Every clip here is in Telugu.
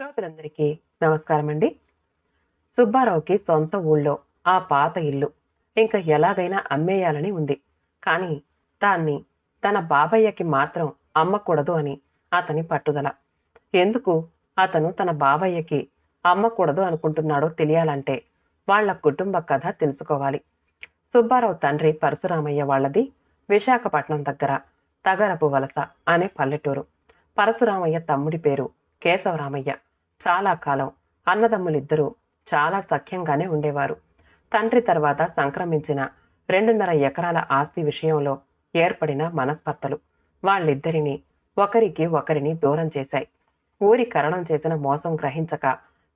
శ్రోతలందరికీ నమస్కారం అండి సుబ్బారావుకి సొంత ఊళ్ళో ఆ పాత ఇల్లు. ఇంకా ఎలాగైనా అమ్మేయాలని ఉంది. కానీ దాన్ని తన బాబయ్యకి మాత్రం అమ్మకూడదు అని అతని పట్టుదల. ఎందుకు అతను తన బాబయ్యకి అమ్మకూడదు అనుకుంటున్నాడో తెలియాలంటే వాళ్ళ కుటుంబ కథ తెలుసుకోవాలి. సుబ్బారావు తండ్రి పరశురామయ్య వాళ్ళది విశాఖపట్నం దగ్గర తగరపు వలస అనే పల్లెటూరు. పరశురామయ్య తమ్ముడి పేరు కేశవరామయ్య. చాలా కాలం అన్నదమ్ములిద్దరూ చాలా సఖ్యంగానే ఉండేవారు. తండ్రి తర్వాత సంక్రమించిన రెండున్నర ఎకరాల ఆస్తి విషయంలో ఏర్పడిన మనస్పర్ధలు వాళ్ళిద్దరినీ ఒకరికి ఒకరిని దూరం చేశాయి. ఊరి కరణం చేసిన మోసం గ్రహించక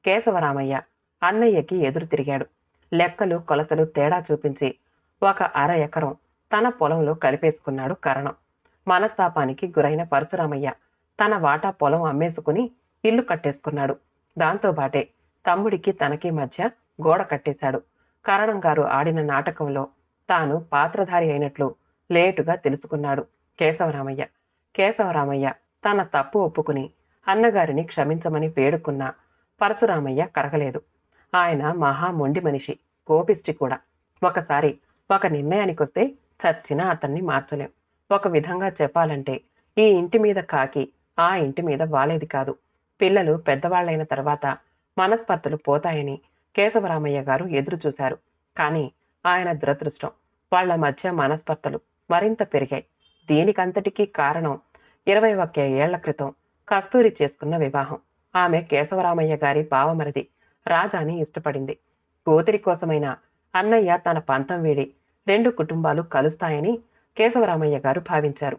కేశవరామయ్య అన్నయ్యకి ఎదురు తిరిగాడు. లెక్కలు కొలతలు తేడా చూపించి ఒక అర ఎకరం తన పొలంలో కలిపేసుకున్నాడు కరణం. మనస్తాపానికి గురైన పరశురామయ్య తన వాటా పొలం అమ్మేసుకుని ఇల్లు కట్టేసుకున్నాడు. దాంతోబాటే తమ్ముడికి తనకి మధ్య గోడ కట్టేశాడు. కరణం గారు ఆడిన నాటకంలో తాను పాత్రధారి అయినట్లు లేటుగా తెలుసుకున్నాడు కేశవరామయ్య. కేశవరామయ్య తన తప్పు ఒప్పుకుని అన్నగారిని క్షమించమని వేడుకున్నా పరశురామయ్య కరగలేదు. ఆయన మహా మొండి మనిషి కోపిష్టి కూడా. ఒకసారి ఒక నిర్ణయానికొస్తే చచ్చినా అతన్ని మార్చలేం. ఒక విధంగా చెప్పాలంటే ఈ ఇంటి మీద కాకి ఆ ఇంటి మీద వాలేది కాదు. పిల్లలు పెద్దవాళ్ళైన తర్వాత మనస్పర్ధలు పోతాయని కేశవరామయ్య గారు ఎదురుచూశారు కానీ ఆయన దురదృష్టం. వాళ్ళ మధ్య మనస్పర్ధలు మరింత పెరిగాయి. దీనికంతటికీ కారణం ఇరవై ఒక్క ఏళ్ళ క్రితం కస్తూరి చేసుకున్న వివాహం. ఆమె కేశవరామయ్య గారి బావమరిది. రాజాని ఇష్టపడింది. కూతురి కోసమైన అన్నయ్య తన పంతం వీడి రెండు కుటుంబాలు కలుస్తాయని కేశవరామయ్య గారు భావించారు.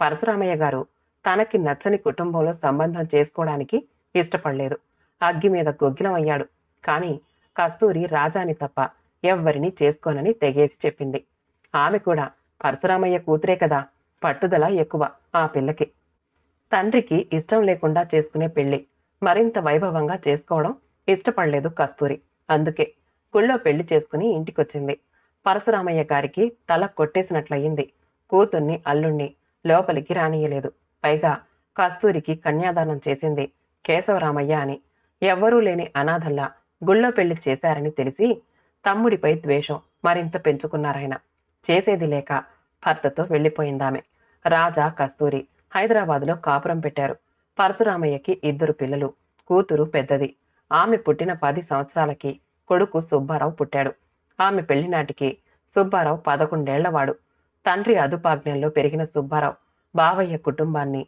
పరశురామయ్య గారు తనకి నచ్చని కుటుంబంలో సంబంధం చేసుకోవడానికి ఇష్టపడలేదు. అగ్గి మీద గొగ్గిలం అయ్యాడు కానీ కస్తూరి రాజాని తప్ప ఎవ్వరిని చేసుకోనని తెగేసి చెప్పింది. ఆమె కూడా పరశురామయ్య కూతురే కదా పట్టుదల ఎక్కువ ఆ పిల్లకి. తండ్రికి ఇష్టం లేకుండా చేసుకునే పెళ్ళి మరింత వైభవంగా చేసుకోవడం ఇష్టపడలేదు కస్తూరి. అందుకే గుళ్ళో పెళ్ళి చేసుకుని ఇంటికొచ్చింది. పరశురామయ్య గారికి తల కొట్టేసినట్లయింది. కూతుర్ని అల్లుణ్ణి లోపలికి రానియలేదు పైగా కస్తూరికి కన్యాదానం చేసింది కేశవరామయ్య అని. ఎవ్వరూ లేని అనాథల్లా గుళ్ళో పెళ్ళి చేశారని తెలిసి తమ్ముడిపై ద్వేషం మరింత పెంచుకున్నారాయన. చేసేది లేక భర్తతో వెళ్ళిపోయిందామె రాజా కస్తూరి హైదరాబాదులో కాపురం పెట్టారు. పరశురామయ్యకి ఇద్దరు పిల్లలు కూతురు పెద్దది. ఆమె పుట్టిన పది సంవత్సరాలకి కొడుకు సుబ్బారావు పుట్టాడు. ఆమె పెళ్ళినాటికి సుబ్బారావు పదకొండేళ్ళవాడు. తండ్రి అదుపాజ్ఞంలో పెరిగిన సుబ్బారావు బావయ్య కుటుంబాన్ని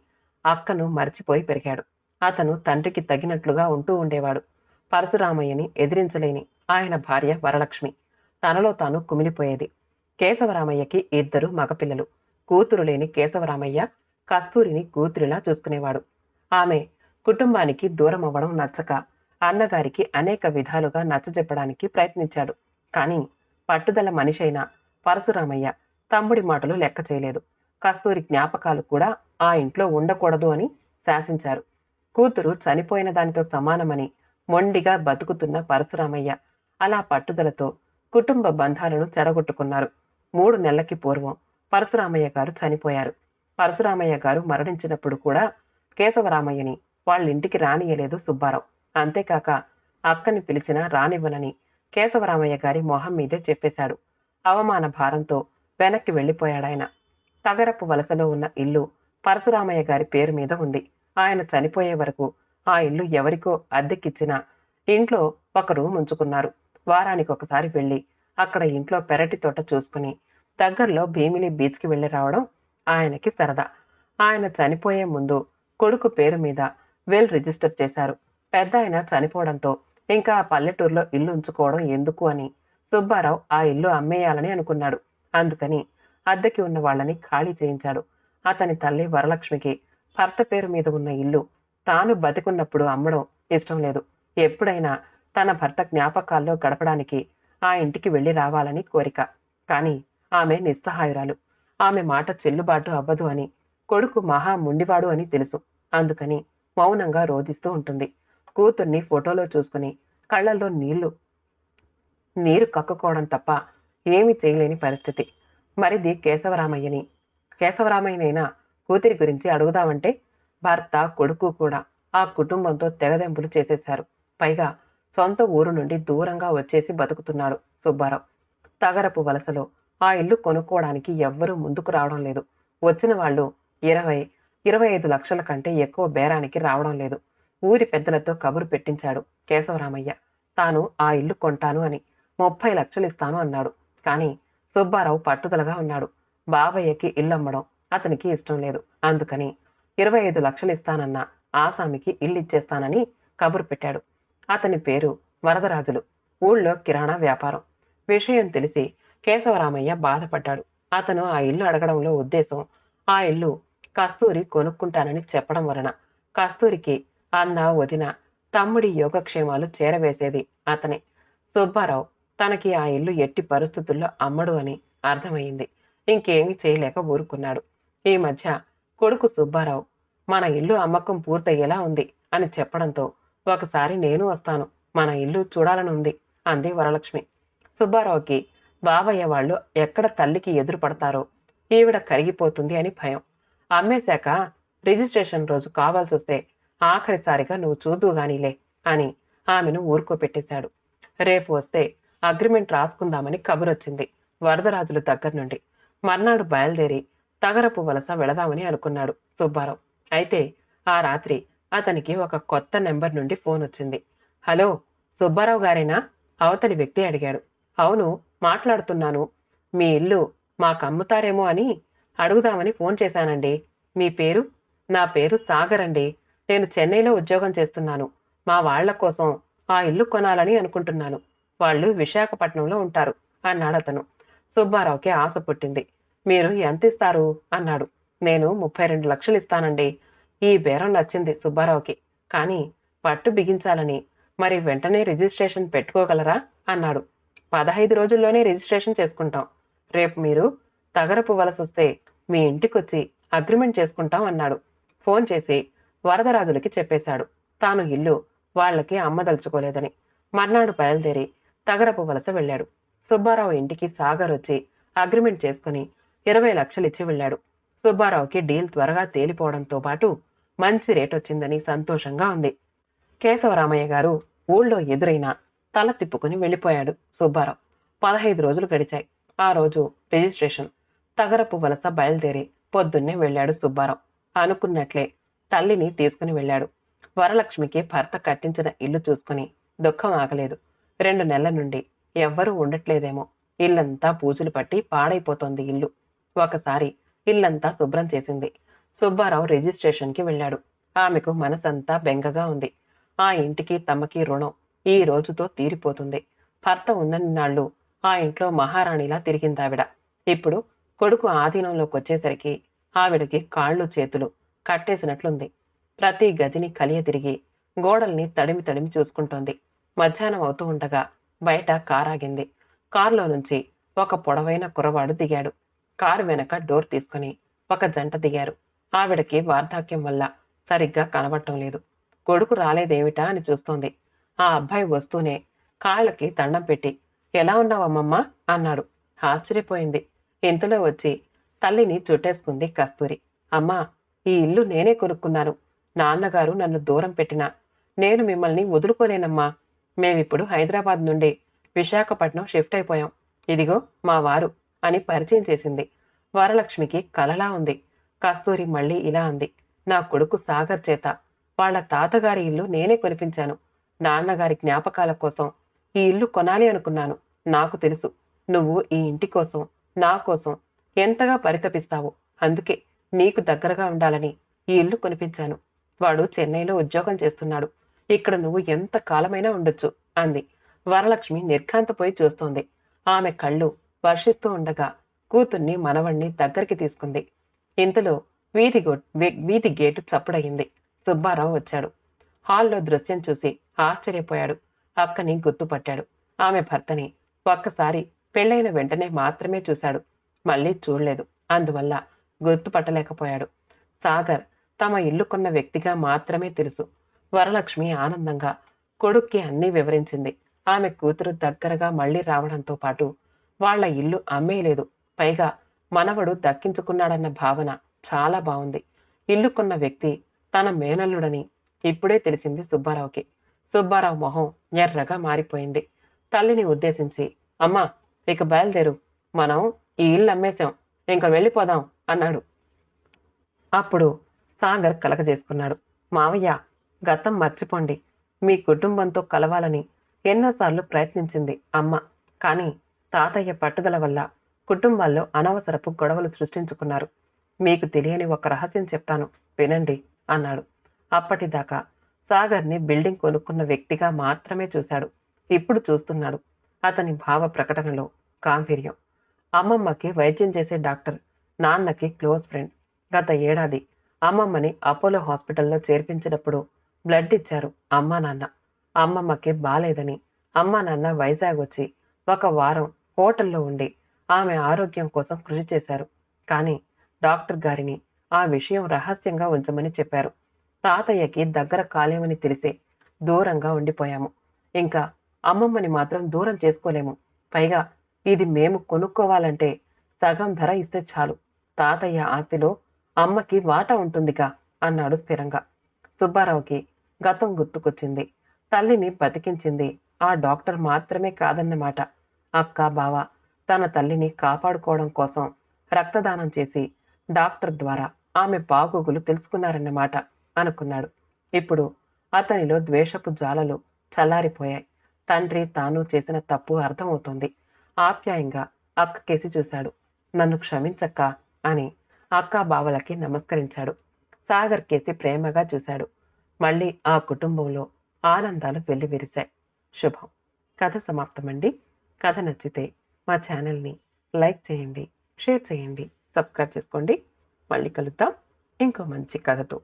అక్కను మర్చిపోయి పెరిగాడు. అతను తండ్రికి తగినట్లుగా ఉంటూ ఉండేవాడు. పరశురామయ్యని ఎదిరించలేని ఆయన భార్య వరలక్ష్మి. తనలో తాను కుమిలిపోయేది. కేశవరామయ్యకి ఇద్దరు మగపిల్లలు. కూతురు లేని కేశవరామయ్య కస్తూరిని కూతురిలా చూసుకునేవాడు. ఆమె కుటుంబానికి దూరం అవ్వడం నచ్చక అన్నగారికి అనేక విధాలుగా నచ్చజెప్పడానికి ప్రయత్నించాడు. కానీ పట్టుదల మనిషైన పరశురామయ్య తమ్ముడి మాటలు లెక్క చేయలేదు కస్తూరి జ్ఞాపకాలు కూడా ఆ ఇంట్లో ఉండకూడదు అని శాసించారు. కూతురు చనిపోయిన దానితో సమానమని మొండిగా బతుకుతున్న పరశురామయ్య అలా పట్టుదలతో కుటుంబ బంధాలను చెడగొట్టుకున్నారు మూడు నెలలకి పూర్వం పరశురామయ్య గారు చనిపోయారు. పరశురామయ్య గారు మరణించినప్పుడు కూడా కేశవరామయ్యని వాళ్ళింటికి రానియలేదు సుబ్బారావు. అంతేకాక అక్కని పిలిచినా రానివ్వనని కేశవరామయ్య గారి మొహం మీదే చెప్పేశాడు. అవమాన భారంతో వెనక్కి వెళ్ళిపోయాడాయన. తగరపు వలసలో ఉన్న ఇల్లు పరశురామయ్య గారి పేరు మీద ఉంది. ఆయన చనిపోయే వరకు ఆ ఇల్లు ఎవరికో అద్దెకిచ్చినా ఇంట్లో ఒక రూమ్ ఉంచుకున్నారు. వారానికి ఒకసారి వెళ్ళి అక్కడ ఇంట్లో పెరటి తోట చూసుకుని దగ్గరలో భీమిలి బీచ్కి వెళ్ళి రావడం ఆయనకి సరదా. ఆయన చనిపోయే ముందు కొడుకు పేరు మీద వెల్ రిజిస్టర్ చేశారు. పెద్ద ఆయన చనిపోవడంతో ఇంకా ఆ పల్లెటూరులో ఇల్లు ఉంచుకోవడం ఎందుకు అని సుబ్బారావు ఆ ఇల్లు అమ్మేయాలని అనుకున్నాడు. అందుకని అద్దెకి ఉన్న వాళ్ళని ఖాళీ చేయించాడు. అతని తల్లి వరలక్ష్మికి భర్త పేరు మీద ఉన్న ఇల్లు తాను బతికున్నప్పుడు అమ్మడం ఇష్టం లేదు. ఎప్పుడైనా తన భర్త జ్ఞాపకాల్లో గడపడానికి ఆ ఇంటికి వెళ్ళి రావాలని కోరిక. కానీ ఆమె నిస్సహాయురాలు. ఆమె మాట చెల్లుబాటు అవ్వదు అని కొడుకు మహా ముండివాడు అని తెలుసు. అందుకని మౌనంగా రోధిస్తూ ఉంటుంది. కూతుర్ని ఫోటోలో చూసుకుని కళ్ళల్లో నీళ్ళు నీరు కక్కుకోవడం తప్ప ఏమీ చేయలేని పరిస్థితి. మరిది కేశవరామయ్యని. కేశవరామయ్యనైనా కూతురి గురించి అడుగుదామంటే భర్త కొడుకు కూడా ఆ కుటుంబంతో తెగదెంపులు చేసేశారు. పైగా సొంత ఊరు నుండి దూరంగా వచ్చేసి బతుకుతున్నాడు సుబ్బారావు. తగరపు వలసలో ఆ ఇల్లు కొనుక్కోవడానికి ఎవ్వరూ ముందుకు రావడం లేదు. వచ్చిన వాళ్ళు ఇరవై ఇరవై ఐదు లక్షల కంటే ఎక్కువ బేరానికి రావడం లేదు. ఊరి పెద్దలతో కబురు పెట్టించాడు కేశవరామయ్య. తాను ఆ ఇల్లు కొంటాను అని ముప్పై లక్షలు ఇస్తాను అన్నాడు. కానీ సుబ్బారావు పట్టుదలగా ఉన్నాడు. బాబయ్యకి ఇల్లు అమ్మడం అతనికి ఇష్టం లేదు. అందుకని ఇరవై ఐదు లక్షలు ఇస్తానన్న ఆసామికి ఇల్లు ఇచ్చేస్తానని కబురు పెట్టాడు. అతని పేరు వరదరాజులు. ఊళ్ళో కిరాణా వ్యాపారం. విషయం తెలిసి కేశవరామయ్య బాధపడ్డాడు. అతను ఆ ఇల్లు అడగడంలో ఉద్దేశం ఆ ఇల్లు కస్తూరి కొనుక్కుంటానని చెప్పడం వలన కస్తూరికి అన్న వదిన తమ్ముడి యోగక్షేమాలు చేరవేసేది అతనే. సుబ్బారావు తనకి ఆ ఇల్లు ఎట్టి పరిస్థితుల్లో అమ్మడు అని అర్థమైంది ఇంకేమీ చేయలేక ఊరుకున్నాడు. ఈ మధ్య కొడుకు సుబ్బారావు మన ఇల్లు అమ్మకం పూర్తయ్యేలా ఉంది అని చెప్పడంతో ఒకసారి నేను వస్తాను మన ఇల్లు చూడాలని ఉంది అంది వరలక్ష్మి. సుబ్బారావుకి బాబయ్య వాళ్ళు ఎక్కడ తల్లికి ఎదురు పడతారో ఈవిడ కరిగిపోతుంది అని భయం. అమ్మేశాక రిజిస్ట్రేషన్ రోజు కావాల్సి వస్తే ఆఖరిసారిగా నువ్వు చూద్దు గానీలే అని ఆమెను ఊరుకోపెట్టేశాడు. రేపు వస్తే అగ్రిమెంట్ రాసుకుందామని కబురొచ్చింది. వరదరాజుల దగ్గర నుండి. మర్నాడు బయలుదేరి తగరపు వలస వెళదామని అనుకున్నాడు సుబ్బారావు. అయితే ఆ రాత్రి అతనికి ఒక కొత్త నెంబర్ నుండి ఫోన్ వచ్చింది. హలో సుబ్బారావు గారేనా? అవతలి వ్యక్తి అడిగాడు. అవును మాట్లాడుతున్నాను. మీ ఇల్లు మాకు అమ్ముతారేమో అని అడుగుదామని ఫోన్ చేశానండి. మీ పేరు? నా పేరు సాగర్ అండి. నేను చెన్నైలో ఉద్యోగం చేస్తున్నాను. మా వాళ్ళ కోసం ఆ ఇల్లు కొనాలని అనుకుంటున్నాను. వాళ్ళు విశాఖపట్నంలో ఉంటారు అన్నాడు అతను. సుబ్బారావుకి ఆశ పుట్టింది. మీరు ఎంత ఇస్తారు? అన్నాడు. నేను ముప్పై రెండు లక్షలు ఇస్తానండి. ఈ బేరం నచ్చింది సుబ్బారావుకి. కానీ పట్టు బిగించాలని. మరి వెంటనే రిజిస్ట్రేషన్ పెట్టుకోగలరా? అన్నాడు. పదహైదు రోజుల్లోనే రిజిస్ట్రేషన్ చేసుకుంటాం. రేపు మీరు తగరపు వలస వస్తే మీ ఇంటికొచ్చి అగ్రిమెంట్ చేసుకుంటాం అన్నాడు. ఫోన్ చేసి వరదరాజులకి చెప్పేశాడు. తాను ఇల్లు వాళ్ళకి అమ్మదలుచుకోలేదని. మర్నాడు బయలుదేరి తగరపు వలస వెళ్ళాడు. సుబ్బారావు ఇంటికి సాగర్ వచ్చి అగ్రిమెంట్ చేసుకుని ఇరవై లక్షలు ఇచ్చి వెళ్ళాడు. సుబ్బారావుకి డీల్ త్వరగా తేలిపోవడంతో పాటు మంచి రేట్ వచ్చిందని సంతోషంగా ఉంది. కేశవరామయ్య గారు ఊళ్ళో ఎదురైనా తల తిప్పుకుని వెళ్ళిపోయాడు సుబ్బారావు. పదహైదు రోజులు గడిచాయి. ఆ రోజు రిజిస్ట్రేషన్. తగరపు వలస బయలుదేరి పొద్దున్నే వెళ్ళాడు సుబ్బారావు. అనుకున్నట్లే తల్లిని తీసుకుని వెళ్ళాడు. వరలక్ష్మికి భర్త కట్టించిన ఇల్లు చూసుకుని దుఃఖం ఆగలేదు. రెండు నెలల నుండి ఎవ్వరూ ఉండట్లేదేమో. ఇల్లంతా పూజలు పట్టి పాడైపోతోంది ఇల్లు. ఒకసారి ఇల్లంతా శుభ్రం చేసింది. సుబ్బారావు రిజిస్ట్రేషన్కి వెళ్ళాడు. ఆమెకు మనసంతా బెంగగా ఉంది. ఆ ఇంటికి తమకి రుణం ఈ రోజుతో తీరిపోతుంది. భర్త ఉన్నన్ని నాళ్ళు ఆ ఇంట్లో మహారాణిలా తిరిగిందావిడ. ఇప్పుడు కొడుకు ఆధీనంలోకి వచ్చేసరికి ఆవిడకి కాళ్ళు చేతులు కట్టేసినట్లుంది. ప్రతి గదిని కలియ తిరిగి గోడల్ని తడిమి తడిమి చూసుకుంటోంది. మధ్యాహ్నం అవుతూ ఉండగా బయట కారాగింది. కారులో నుంచి ఒక పొడవైన కుర్రవాడు దిగాడు. కారు వెనక డోర్ తీసుకుని ఒక జంట దిగారు. ఆవిడకి వార్ధాక్యం వల్ల సరిగ్గా కనబడటం లేదు. కొడుకు రాలేదేమిటా? అని చూస్తోంది. ఆ అబ్బాయి వస్తూనే కాళ్ళకి దండం పెట్టి ఎలా ఉన్నావమ్మమ్మా? అన్నాడు. ఆశ్చర్యపోయింది. ఇంతలో వచ్చి తల్లిని చుట్టేసుకుంది కస్తూరి. అమ్మా ఈ ఇల్లు నేనే కొనుక్కున్నాను. నాన్నగారు నన్ను దూరం పెట్టినా నేను మిమ్మల్ని వదులుకోలేనమ్మా. మేమిప్పుడు హైదరాబాద్ నుండి విశాఖపట్నం షిఫ్ట్ అయిపోయాం. ఇదిగో మా వారు అని పరిచయం చేసింది. వరలక్ష్మికి కలలా ఉంది. కస్తూరి మళ్ళీ ఇలా అంది. నా కొడుకు సాగర్ చేత. వాళ్ళ తాతగారి ఇల్లు నేనే కొనిపించాను. నాన్నగారి జ్ఞాపకాల కోసం. ఈ ఇల్లు కొనాలి అనుకున్నాను. నాకు తెలుసు. నువ్వు ఈ ఇంటి కోసం నా కోసం ఎంతగా పరితపిస్తావు. అందుకే నీకు దగ్గరగా ఉండాలని ఈ ఇల్లు కొనిపించాను. వాడు చెన్నైలో ఉద్యోగం చేస్తున్నాడు. ఇక్కడ నువ్వు ఎంత కాలమైనా ఉండొచ్చు అంది. వరలక్ష్మి నిర్ఘాంతపోయి చూస్తోంది. ఆమె కళ్ళు వర్షిస్తూ ఉండగా కూతుర్ని మనవణ్ణి దగ్గరికి తీసుకుంది. ఇంతలో వీధి గో- వీధి గేటు చప్పుడయింది. సుబ్బారావు వచ్చాడు. హాల్లో దృశ్యం చూసి ఆశ్చర్యపోయాడు. అక్కని గుర్తుపట్టాడు. ఆమె భర్తని ఒక్కసారి పెళ్ళైన వెంటనే మాత్రమే చూశాడు. మళ్ళీ చూడలేదు. అందువల్ల గుర్తుపట్టలేకపోయాడు. సాగర్ తమ ఇల్లుకున్న వ్యక్తిగా మాత్రమే తెలుసు. వరలక్ష్మి ఆనందంగా కొడుక్కి అన్నీ వివరించింది. ఆమె కూతురు దగ్గరగా మళ్ళీ రావడంతో పాటు వాళ్ళ ఇల్లు అమ్మేయలేదు. పైగా మనవడు దక్కించుకున్నాడన్న భావన చాలా బాగుంది ఇల్లు కొన్న వ్యక్తి తన మేనల్లుడని ఇప్పుడే తెలిసింది సుబ్బారావుకి. సుబ్బారావు మొహం ఎర్రగా మారిపోయింది. తల్లిని ఉద్దేశించి అమ్మా ఇక బయలుదేరు. మనం ఈ ఇల్లు అమ్మేశాం. ఇంక వెళ్ళిపోదాం అన్నాడు. అప్పుడు సాగర్ కలగజేసుకున్నాడు. మావయ్య గతం మర్చిపోండి. మీ కుటుంబంతో కలవాలని ఎన్నోసార్లు ప్రయత్నించింది అమ్మ. కానీ తాతయ్య పట్టుదల వల్ల కుటుంబాల్లో అనవసరపు గొడవలు సృష్టించుకున్నారు. మీకు తెలియని ఒక రహస్యం చెప్తాను. వినండి అన్నాడు. అప్పటిదాకా సాగర్ని బిల్డింగ్ కొనుక్కున్న వ్యక్తిగా మాత్రమే చూశాడు. ఇప్పుడు చూస్తున్నాడు. అతని భావ ప్రకటనలో గాంభీర్యం. అమ్మమ్మకి వైద్యం చేసే డాక్టర్ నాన్నకి క్లోజ్ ఫ్రెండ్. గత ఏడాది అమ్మమ్మని అపోలో హాస్పిటల్లో చేర్పించినప్పుడు బ్లడ్ ఇచ్చారు. అమ్మా నాన్న. అమ్మమ్మకి బాలేదని. అమ్మా నాన్న వైజాగ్ వచ్చి ఒక వారం హోటల్లో ఉండి ఆమె ఆరోగ్యం కోసం కృషి చేశారు. కానీ డాక్టర్ గారిని ఆ విషయం రహస్యంగా ఉంచమని చెప్పారు. తాతయ్యకి దగ్గర కాలేమని తెలిసే దూరంగా ఉండిపోయాము. ఇంకా అమ్మమ్మని మాత్రం దూరం చేసుకోలేము. పైగా ఇది మేము కొనుక్కోవాలంటే సగం ధర ఇస్తే చాలు. తాతయ్య ఆస్తిలో అమ్మకి వాటా ఉంటుందిగా అన్నాడు స్థిరంగా. సుబ్బారావుకి గతం గుర్తుకొచ్చింది. తల్లిని బతికించింది. ఆ డాక్టర్ మాత్రమే కాదన్నమాట. అక్క బావ తన తల్లిని కాపాడుకోవడం కోసం రక్తదానం చేసి డాక్టర్ ద్వారా ఆమె బాగోగులు తెలుసుకున్నారన్నమాట అనుకున్నాడు. ఇప్పుడు అతనిలో ద్వేషపు జ్వాలలు చల్లారిపోయాయి. తండ్రి తాను చేసిన తప్పు అర్థమవుతోంది. ఆప్యాయంగా అక్క కేసి చూశాడు. నన్ను క్షమించక్క అని అక్క బావలకి నమస్కరించాడు. సాగర్ కేసి ప్రేమగా చూశాడు. మళ్ళీ ఆ కుటుంబంలో ఆనందాలు వెల్లివిరిశాయి. శుభం. కథ సమాప్తమండి. కథ నచ్చితే మా ఛానల్ని లైక్ చేయండి షేర్ చేయండి సబ్స్క్రైబ్ చేసుకోండి. మళ్ళీ కలుద్దాం. ఇంకో మంచి కథతో.